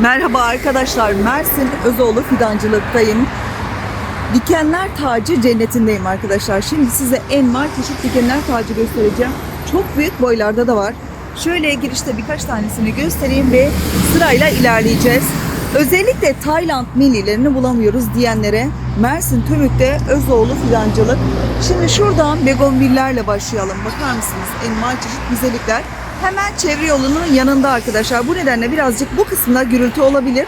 Merhaba arkadaşlar. Mersin Özoğlu Fidancılık'tayım. Dikenler Tacı cennetindeyim arkadaşlar. Şimdi size envar çeşit dikenler tacı göstereceğim. Çok büyük boylarda da var. Şöyle girişte birkaç tanesini göstereyim ve sırayla ilerleyeceğiz. Özellikle Tayland millilerini bulamıyoruz diyenlere Mersin Tümük'te Özoğlu Fidancılık. Şimdi şuradan begonvillerle başlayalım. Bakar mısınız? Envar çeşit güzellikler. Hemen çevre yolunun yanında arkadaşlar. Bu nedenle birazcık bu kısımda gürültü olabilir.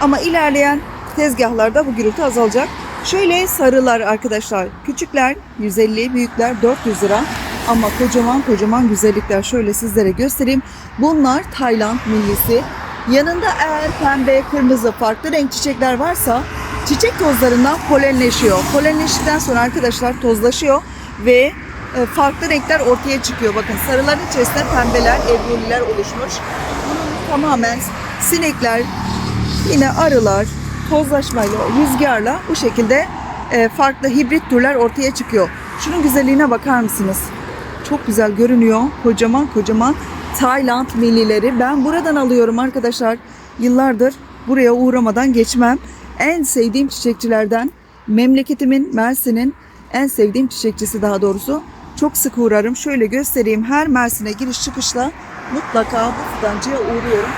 Ama ilerleyen tezgahlarda bu gürültü azalacak. Şöyle sarılar arkadaşlar. Küçükler 150, büyükler 400 lira. Ama kocaman kocaman güzellikler şöyle sizlere göstereyim. Bunlar Tayland millisi. Yanında eğer pembe, kırmızı, farklı renk çiçekler varsa çiçek tozlarından polenleşiyor. Polenleştikten sonra arkadaşlar tozlaşıyor ve farklı renkler ortaya çıkıyor. Bakın sarıların içerisinde pembeler, ebroliler oluşmuş. Bunun tamamen sinekler, yine arılar, tozlaşmayla, rüzgarla bu şekilde e, farklı hibrit türler ortaya çıkıyor. Şunun güzelliğine bakar mısınız? Çok güzel görünüyor. Kocaman kocaman Tayland millileri. Ben buradan alıyorum arkadaşlar. Yıllardır buraya uğramadan geçmem. En sevdiğim çiçekçilerden memleketimin Mersin'in en sevdiğim çiçekçisi daha doğrusu. Çok sık uğrarım. Şöyle göstereyim. Her Mersin'e giriş çıkışla mutlaka bu fidancıya uğruyorum.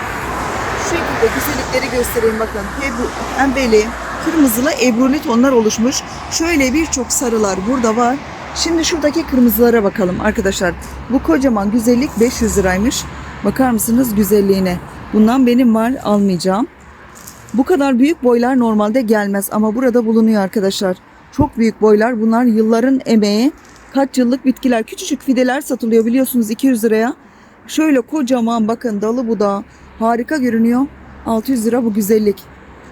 Şu şekilde güzellikleri göstereyim bakın. Ebru, pembeli, kırmızılı ebruli tonlar oluşmuş. Şöyle birçok sarılar burada var. Şimdi şuradaki kırmızılara bakalım arkadaşlar. Bu kocaman güzellik 500 liraymış. Bakar mısınız güzelliğine? Bundan benim var almayacağım. Bu kadar büyük boylar normalde gelmez ama burada bulunuyor arkadaşlar. Çok büyük boylar. Bunlar yılların emeği. Kaç yıllık bitkiler. Küçücük fideler satılıyor biliyorsunuz 200 liraya. Şöyle kocaman bakın dalı budağı. Harika görünüyor. 600 lira bu güzellik.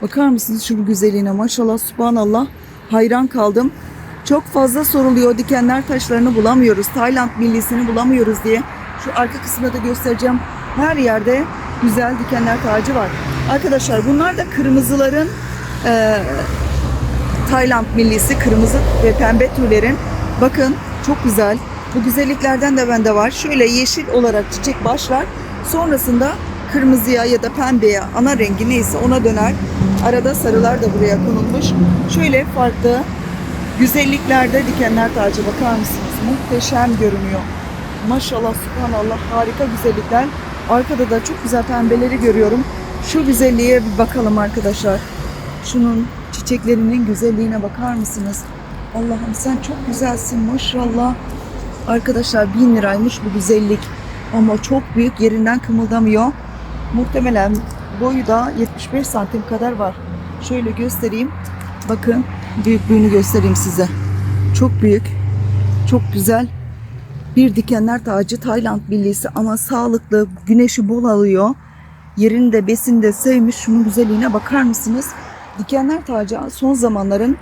Bakar mısınız şu güzelliğine? Maşallah subhanallah. Hayran kaldım. Çok fazla soruluyor. Dikenler taşlarını bulamıyoruz. Tayland millisini bulamıyoruz diye. Şu arka kısımda da göstereceğim. Her yerde güzel dikenler tacı var. Arkadaşlar bunlar da kırmızıların eee Tayland millisi kırmızı ve pembe türlerin. Bakın çok güzel. Bu güzelliklerden de bende var. Şöyle yeşil olarak çiçek başlar. Sonrasında kırmızıya ya da pembeye ana rengi neyse ona döner. Arada sarılar da buraya konulmuş. Şöyle farklı güzelliklerde dikenler tacı bakar mısınız? Muhteşem görünüyor. Maşallah subhanallah harika güzellikler. Arkada da çok güzel pembeleri görüyorum. Şu güzelliğe bir bakalım arkadaşlar. Şunun çiçeklerinin güzelliğine bakar mısınız? Allah'ım sen çok güzelsin maşallah. Arkadaşlar bin liraymış bu güzellik. Ama çok büyük yerinden kımıldamıyor. Muhtemelen boyu da 75 santim kadar var. Şöyle göstereyim. Bakın büyüklüğünü göstereyim size. Çok büyük. Çok güzel. Bir dikenler tacı Tayland billisi ama sağlıklı, güneşi bol alıyor. Yerini de besini de sevmiş. Şunun güzelliğine bakar mısınız? Dikenler tacı son zamanların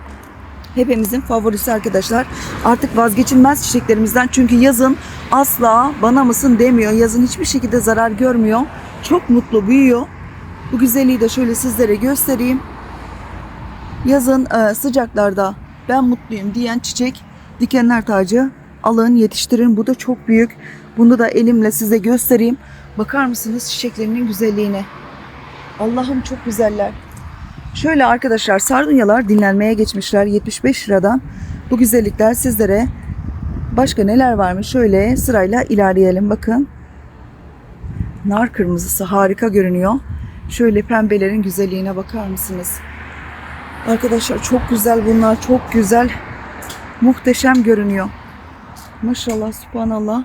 hepimizin favorisi arkadaşlar. Artık vazgeçilmez çiçeklerimizden. Çünkü yazın asla bana mısın demiyor. Yazın hiçbir şekilde zarar görmüyor. Çok mutlu büyüyor. Bu güzelliği de şöyle sizlere göstereyim. Yazın e, sıcaklarda ben mutluyum diyen çiçek dikenler tacı alın yetiştirin. Bu da çok büyük. Bunu da elimle size göstereyim. Bakar mısınız çiçeklerinin güzelliğine? Allah'ım çok güzeller. Şöyle arkadaşlar sardunyalar dinlenmeye geçmişler 75 liradan. Bu güzellikler sizlere başka neler varmış şöyle sırayla ilerleyelim bakın. Nar kırmızısı harika görünüyor. Şöyle pembelerin güzelliğine bakar mısınız? Arkadaşlar çok güzel bunlar çok güzel. Muhteşem görünüyor. Maşallah subhanallah.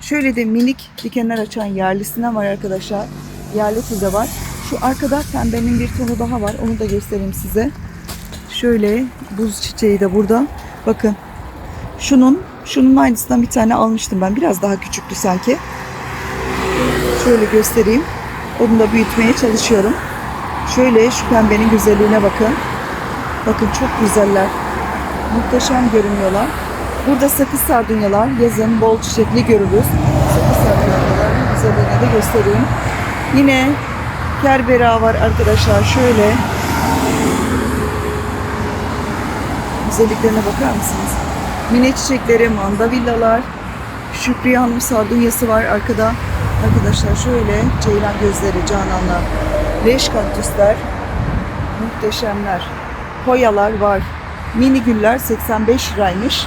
Şöyle de minik dikenler açan yerlisine var arkadaşlar. Yerli tuza var. Şu arkada pembenin bir tonu daha var. Onu da göstereyim size. Şöyle buz çiçeği de burada. Bakın. Şunun şunun aynısından bir tane almıştım ben. Biraz daha küçüktü sanki. Şöyle göstereyim. Onu da büyütmeye çalışıyorum. Şöyle şu pembenin güzelliğine bakın. Bakın çok güzeller. Muhteşem görünüyorlar. Burada sakız sardunyalar yazın bol çiçekli görürüz. Sakız sardunyaların güzelliğini de göstereyim. Yine kerbera var arkadaşlar. Şöyle güzelliklerine bakar mısınız? Mine çiçekleri, mandavillalar, Şükriye Hanım sardunyası var arkada. Arkadaşlar şöyle ceylan gözleri, cananlar. Leş kaktüsler. Muhteşemler. Hoyalar var. Mini güller 85 liraymış.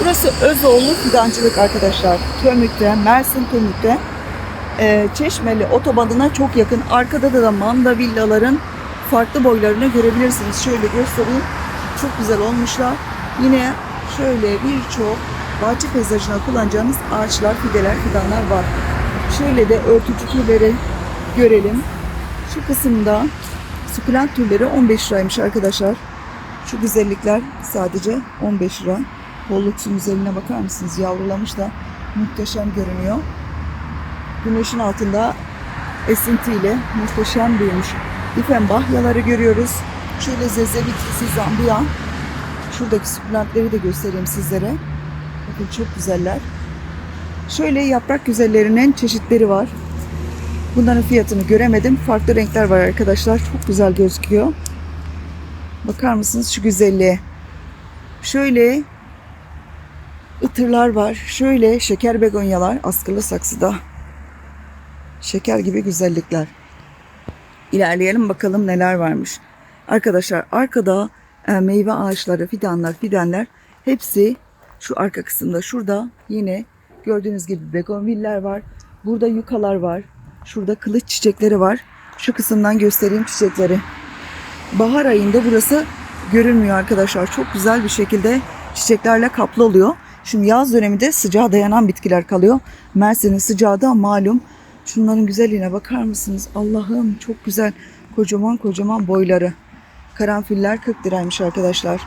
Burası Özoğlu Fidancılık arkadaşlar. Tömük'te, Mersin Tömük'te. Ee, Çeşmeli otobanına çok yakın. Arkada da, da manda villaların farklı boylarını görebilirsiniz. Şöyle göstereyim. Çok güzel olmuşlar. Yine şöyle birçok bahçe peyzajına kullanacağınız ağaçlar, fideler, fidanlar var. Şöyle de örtücü türleri görelim. Şu kısımda sukulent türleri 15 liraymış arkadaşlar. Şu güzellikler sadece 15 lira. Bolluksun üzerine bakar mısınız? Yavrulamış da muhteşem görünüyor. Güneşin altında esintiyle muhteşem büyümüş. Difen bahyaları görüyoruz. Şöyle zezevitisi zambiya. Şuradaki sukulentleri de göstereyim sizlere. Bakın çok güzeller. Şöyle yaprak güzellerinin çeşitleri var. Bunların fiyatını göremedim. Farklı renkler var arkadaşlar. Çok güzel gözüküyor. Bakar mısınız şu güzelliğe? Şöyle ıtırlar var. Şöyle şeker begonyalar askılı saksıda. Şeker gibi güzellikler. İlerleyelim bakalım neler varmış. Arkadaşlar arkada e, meyve ağaçları, fidanlar, fidanlar hepsi şu arka kısımda. Şurada yine gördüğünüz gibi begonviller var. Burada yukalar var. Şurada kılıç çiçekleri var. Şu kısımdan göstereyim çiçekleri. Bahar ayında burası görünmüyor arkadaşlar. Çok güzel bir şekilde çiçeklerle kaplı oluyor. Şimdi yaz döneminde sıcağa dayanan bitkiler kalıyor. Mersin'in sıcağı da malum. Şunların güzelliğine bakar mısınız? Allah'ım çok güzel. Kocaman kocaman boyları. Karanfiller 40 liraymış arkadaşlar.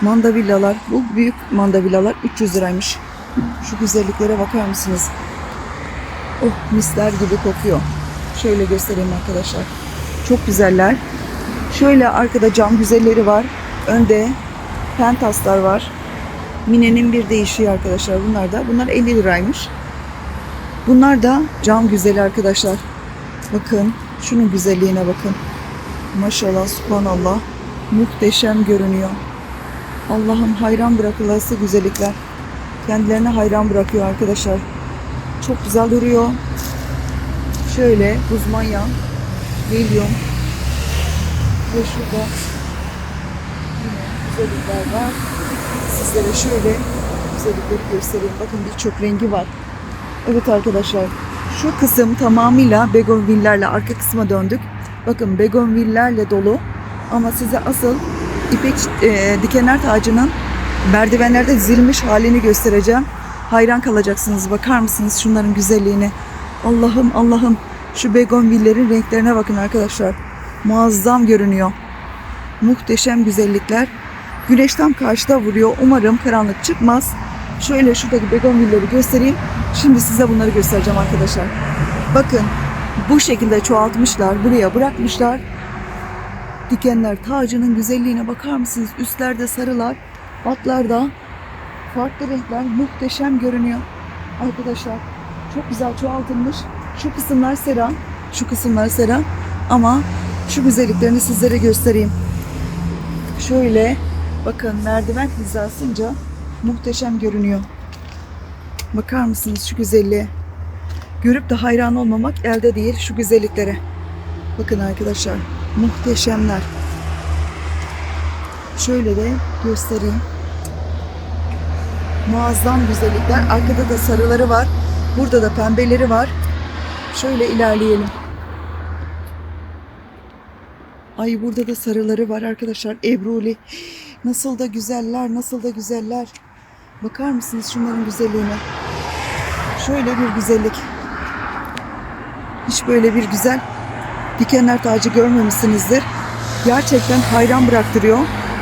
Mandavillalar, bu büyük mandavillalar 300 liraymış. Şu güzelliklere bakar mısınız? Oh misler gibi kokuyor. Şöyle göstereyim arkadaşlar. Çok güzeller. Şöyle arkada cam güzelleri var. Önde pentaslar var. Mine'nin bir değişiği arkadaşlar bunlar da. Bunlar 50 liraymış. Bunlar da cam güzeli arkadaşlar. Bakın şunun güzelliğine bakın. Maşallah subhanallah. Muhteşem görünüyor. Allah'ım hayran bırakılası güzellikler. Kendilerine hayran bırakıyor arkadaşlar. Çok güzel duruyor. Şöyle buzmanya, lilyon ve şurada yine güzellikler var. Sizlere şöyle güzellikleri göstereyim. Bakın birçok rengi var. Evet arkadaşlar şu kısım tamamıyla begonvillerle arka kısma döndük. Bakın begonvillerle dolu ama size asıl ipek e, dikenler tacının merdivenlerde dizilmiş halini göstereceğim. Hayran kalacaksınız. Bakar mısınız şunların güzelliğine? Allah'ım Allah'ım şu begonvillerin renklerine bakın arkadaşlar. Muazzam görünüyor. Muhteşem güzellikler. Güneş tam karşıda vuruyor. Umarım karanlık çıkmaz. Şöyle şuradaki begonvilleri göstereyim. Şimdi size bunları göstereceğim arkadaşlar. Bakın bu şekilde çoğaltmışlar. Buraya bırakmışlar. Dikenler tacının güzelliğine bakar mısınız? Üstlerde sarılar, altlarda farklı renkler muhteşem görünüyor. Arkadaşlar çok güzel çoğaltılmış. Şu kısımlar sera, şu kısımlar sera ama şu güzelliklerini sizlere göstereyim. Şöyle bakın merdiven hizasınca muhteşem görünüyor. Bakar mısınız şu güzelliğe? Görüp de hayran olmamak elde değil şu güzelliklere. Bakın arkadaşlar muhteşemler. Şöyle de göstereyim. Muazzam güzellikler. Arkada da sarıları var. Burada da pembeleri var. Şöyle ilerleyelim. Ay burada da sarıları var arkadaşlar. Ebruli. Nasıl da güzeller, nasıl da güzeller. Bakar mısınız şunların güzelliğine? Şöyle bir güzellik. Hiç böyle bir güzel dikenler tacı görmemişsinizdir. Gerçekten hayran bıraktırıyor.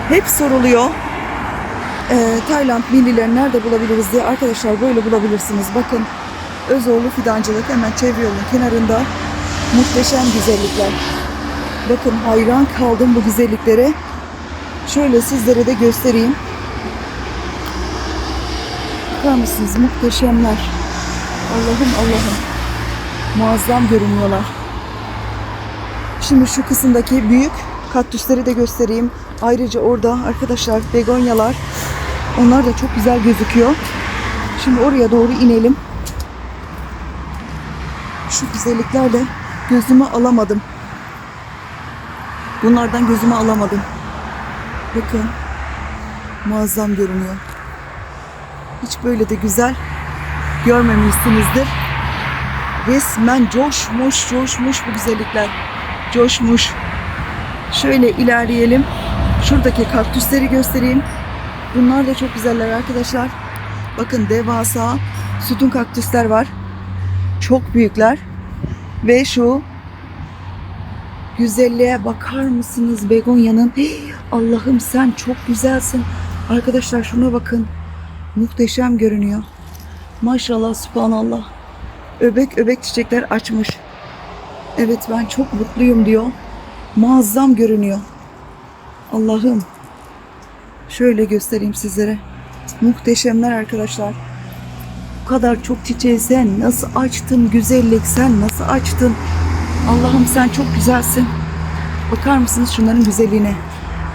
Hep soruluyor. Ee, Tayland millilerini nerede bulabiliriz diye arkadaşlar böyle bulabilirsiniz. Bakın Özoğlu Fidancılık hemen çevre yolunun kenarında muhteşem güzellikler. Bakın hayran kaldım bu güzelliklere. Şöyle sizlere de göstereyim. Bakar mısınız? Muhteşemler. Allah'ım Allah'ım. Muazzam görünüyorlar. Şimdi şu kısımdaki büyük kaktüsleri de göstereyim. Ayrıca orada arkadaşlar begonyalar. Onlar da çok güzel gözüküyor. Şimdi oraya doğru inelim. Şu güzelliklerle gözümü alamadım. Bunlardan gözümü alamadım. Bakın. Muazzam görünüyor. Hiç böyle de güzel görmemişsinizdir. Resmen coşmuş, coşmuş bu güzellikler. Coşmuş. Şöyle ilerleyelim. Şuradaki kaktüsleri göstereyim. Bunlar da çok güzeller arkadaşlar. Bakın devasa sütun kaktüsler var. Çok büyükler. Ve şu güzelliğe bakar mısınız begonya'nın? Allah'ım sen çok güzelsin. Arkadaşlar şuna bakın. Muhteşem görünüyor. Maşallah subhanallah. Öbek öbek çiçekler açmış. Evet ben çok mutluyum diyor. Muazzam görünüyor. Allah'ım. Şöyle göstereyim sizlere. Muhteşemler arkadaşlar. Bu kadar çok çiçeği sen nasıl açtın güzellik sen nasıl açtın? Allah'ım sen çok güzelsin. Bakar mısınız şunların güzelliğine?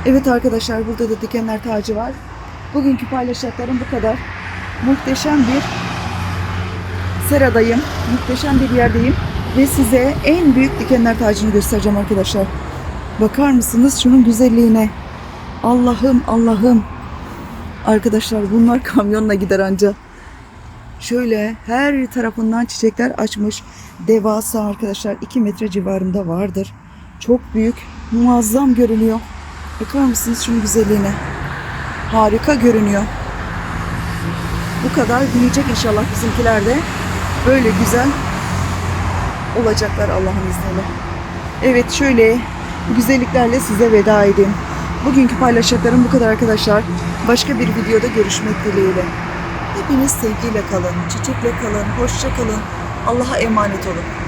Evet arkadaşlar burada da dikenler tacı var. Bugünkü paylaşacaklarım bu kadar. Muhteşem bir seradayım. Muhteşem bir yerdeyim. Ve size en büyük dikenler tacını göstereceğim arkadaşlar. Bakar mısınız şunun güzelliğine? Allah'ım Allah'ım. Arkadaşlar bunlar kamyonla gider anca. Şöyle her tarafından çiçekler açmış. Devasa arkadaşlar 2 metre civarında vardır. Çok büyük, muazzam görünüyor. Bakar mısınız şunun güzelliğine? Harika görünüyor. Bu kadar büyüyecek inşallah bizimkiler de. Böyle güzel olacaklar Allah'ın izniyle. Evet şöyle güzelliklerle size veda edeyim. Bugünkü paylaşacaklarım bu kadar arkadaşlar. Başka bir videoda görüşmek dileğiyle. Hepiniz sevgiyle kalın, çiçekle kalın, hoşça kalın. Allah'a emanet olun.